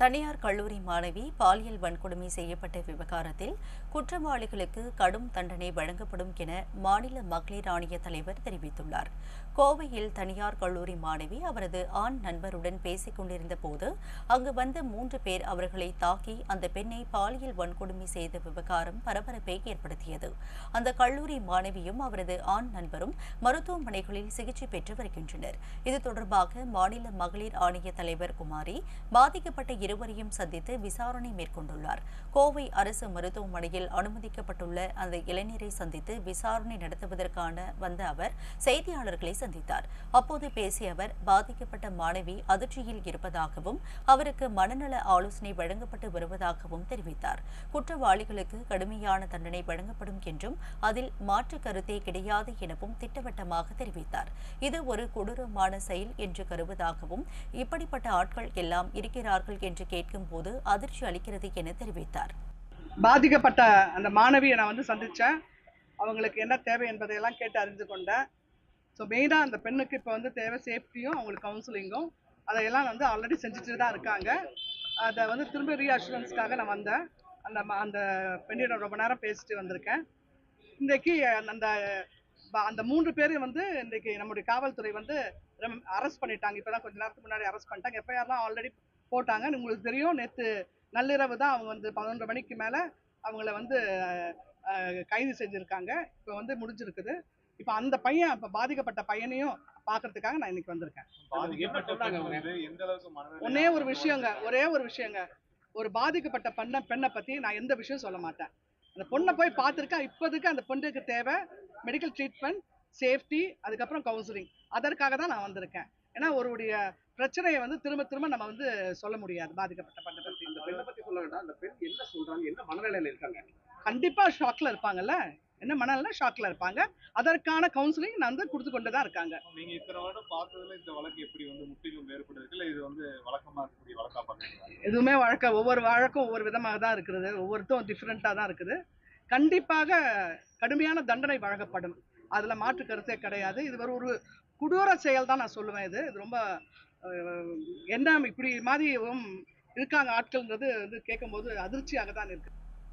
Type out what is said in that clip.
தனியார் கல்லூரி மாணவி பாலியல் வன்கொடுமை செய்யப்பட்ட விவகாரத்தில் குற்றவாளிகளுக்கு கடும் தண்டனை வழங்கப்படும் என மாநில மகளிர் ஆணைய தலைவர் தெரிவித்துள்ளார். கோவையில் தனியார் கல்லூரி மாணவி அவரது ஆண் நண்பருடன் பேசிக் கொண்டிருந்த போது அங்கு வந்த மூன்று பேர் அவர்களை தாக்கி அந்த பெண்ணை பாலியல் வன்கொடுமை செய்த விவகாரம் பரபரப்பை ஏற்படுத்தியது. அந்த கல்லூரி மாணவியும் அவரது ஆண் நண்பரும் மருத்துவமனைகளில் சிகிச்சை பெற்று வருகின்றனர். இது தொடர்பாக மாநில மகளிர் ஆணைய தலைவர் குமாரி பாதிக்கப்பட்ட இருவரையும் சந்தித்து விசாரணை மேற்கொண்டுள்ளார். கோவை அரசு மருத்துவமனையில் அனுமதிக்கப்பட்டுள்ள அந்த இளைஞரை சந்தித்து விசாரணை நடத்துவதற்கான வந்த அவர் செய்தியாளர்களை சந்தித்தார். அப்போது பேசிய அவர் பாதிக்கப்பட்ட மாணவி அதிர்ச்சியில் இருப்பதாகவும் அவருக்கு மனநல ஆலோசனை வழங்கப்பட்டு வருவதாகவும் தெரிவித்தார். குற்றவாளிகளுக்கு கடுமையான தண்டனை வழங்கப்படும் என்றும் அதில் மாற்று கருத்தே கிடையாது எனவும் திட்டவட்டமாக தெரிவித்தார். இது ஒரு கொடூரமான செயல் என்று கருவதாகவும் இப்படிப்பட்ட ஆட்கள் எல்லாம் இருக்கிறார்கள் என்று கேட்கும் போது அதிர்ச்சி அளிக்கிறது என தெரிவித்தார். பாதிக்கப்பட்ட அந்த மாணவியை நான் வந்து சந்தித்தேன் அவங்களுக்கு என்ன தேவை என்பதையெல்லாம் கேட்டு அறிந்து கொண்டேன். ஸோ மெயினாக அந்த பெண்ணுக்கு இப்போ வந்து தேவை சேஃப்டியும் அவங்களுக்கு கவுன்சிலிங்கும் அதையெல்லாம் வந்து ஆல்ரெடி செஞ்சுட்டு தான் இருக்காங்க. அதை வந்து திரும்ப ரீஅஷூரன்ஸ்க்காக நான் வந்தேன். அந்த ம- அந்த பெண்ணிடம் ரொம்ப நேரம் பேசிட்டு வந்திருக்கேன். இன்றைக்கு அந்த ப- அந்த மூன்று பேரையும் வந்து இன்றைக்கு நம்முடைய காவல்துறை வந்து அரெஸ்ட் பண்ணிட்டாங்க. இப்போ தான் கொஞ்ச நேரத்துக்கு முன்னாடி அரெஸ்ட் பண்ணிட்டாங்க. எஃப்ஐஆர்லாம் ஆல்ரெடி போட்டாங்க. உங்களுக்கு தெரியும் நேற்று நள்ளிரவு தான் அவங்க வந்து பதினொன்று மணிக்கு மேலே அவங்கள வந்து கைது செஞ்சுருக்காங்க. இப்போ வந்து முடிஞ்சிருக்குது. இப்போ அந்த பையன் இப்போ பாதிக்கப்பட்ட பையனையும் பார்க்கறதுக்காக நான் இன்னைக்கு வந்திருக்கேன். மனநிலை ஒரே ஒரு விஷயங்க ஒரே ஒரு விஷயங்க. ஒரு பாதிக்கப்பட்ட பெண்ணை பெண்ணை பற்றி நான் எந்த விஷயம் சொல்ல மாட்டேன். அந்த பொண்ணை போய் பார்த்துருக்கேன் இப்போதைக்கு அந்த பொண்ணுக்கு தேவை மெடிக்கல் ட்ரீட்மெண்ட் சேஃப்டி அதுக்கப்புறம் கவுன்சிலிங் அதற்காக தான் நான் வந்திருக்கேன். ஏன்னா ஒருவருடைய பிரச்சனையை வந்து திரும்ப திரும்ப நம்ம வந்து சொல்ல முடியாது பாதிக்கப்பட்ட பெண்ணை பற்றி இந்த பெண்ணை பத்தி சொல்ல வேண்டாம். அந்த பெண் என்ன சொல்றாங்க? என்ன மனநிலையில இருக்காங்க? கண்டிப்பாக ஷாக்கில் இருப்பாங்கல்ல. என்ன மனநிலை ஷாக்கில் இருப்பாங்க. அதற்கான கவுன்சிலிங் நான் வந்து கொடுத்து கொண்டு தான் இருக்காங்க. நீங்க இத்தனை வருடம் பார்த்ததுல இந்த வழக்கு எப்படி வந்து முற்றிலும் வேறுபட்டு இல்ல இது வந்து வழக்கமா இருக்கக்கூடிய வழக்கா பாக்குறீங்களா எதுவுமே வழக்க ஒவ்வொரு வழக்கும் ஒவ்வொரு விதமாக தான் இருக்குது. ஒவ்வொருத்தரும் டிஃப்ரெண்ட்டாக தான் இருக்குது. கண்டிப்பாக கடுமையான தண்டனை வழங்கப்படும். அதில் மாற்று கருத்தே கிடையாது. இது ஒரு ஒரு கொடூர செயல் தான் நான் சொல்லுவேன் இது. இது ரொம்ப என்ன இப்படி மாதிரி இருக்காங்க ஆட்கள்ன்றது வந்து கேட்கும்போது அதிர்ச்சியாக தான் இருக்கு.